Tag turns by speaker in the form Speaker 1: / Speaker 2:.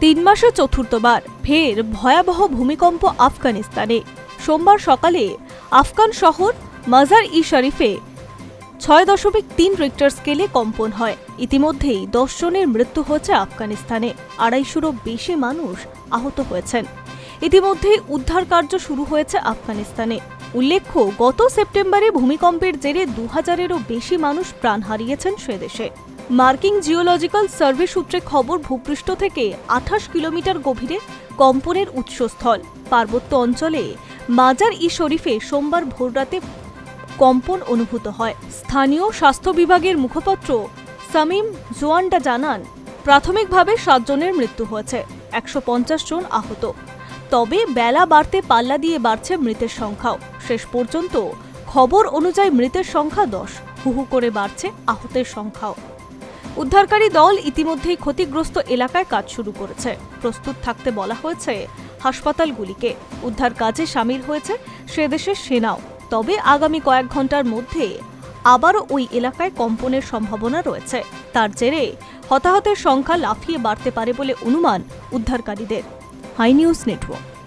Speaker 1: তিন মাসে চতুর্থবার, ফের ভয়াবহ ভূমিকম্প আফগানিস্তানে। সোমবার সকালে আফগান শহর মাজার ই শরীফে ছয় দশমিক তিন রিক্টার স্কেলে কম্পন হয়। ইতিমধ্যেই জনের মৃত্যু হয়েছে আফগানিস্তানে। আড়াইশোরও বেশি মানুষ আহত হয়েছেন। ইতিমধ্যেই উদ্ধার কার্য শুরু হয়েছে আফগানিস্তানে। উল্লেখ্য, গত সেপ্টেম্বরে ভূমিকম্পের জেরে দু হাজারেরও বেশি মানুষ প্রাণ হারিয়েছেন সে দেশে। মার্কিং জিওলজিক্যাল সার্ভে সূত্রে খবর, ভূপৃষ্ঠ থেকে আঠাশ কিলোমিটার গভীরে কম্পনের উৎসস্থল। পার্বত্য অঞ্চলে মাজার ই শরীফে সোমবার ভোররাতে কম্পন অনুভূত হয়। স্থানীয় স্বাস্থ্য বিভাগের মুখপাত্র সামিম জোয়ান্ডা জানান, প্রাথমিকভাবে সাতজনের মৃত্যু হয়েছে, একশো পঞ্চাশ জন আহত। তবে বেলা বাড়তে পাল্লা দিয়ে বাড়ছে মৃতের সংখ্যাও। শেষ পর্যন্ত খবর অনুযায়ী মৃতের সংখ্যা দশ। হুহু করে বাড়ছে আহতের সংখ্যাও। উদ্ধারকারী দল ইতিমধ্যেই ক্ষতিগ্রস্ত এলাকায় কাজ শুরু করেছে। প্রস্তুত থাকতে বলা হয়েছে, হাসপাতালগুলিকে উদ্ধার কাজে সামিল হয়েছে সে দেশের সেনাও। তবে আগামী কয়েক ঘণ্টার মধ্যে আবারও ওই এলাকায় কম্পনের সম্ভাবনা রয়েছে। তার জেরে হতাহতের সংখ্যা লাফিয়ে বাড়তে পারে বলে অনুমান উদ্ধারকারীদের। High news network.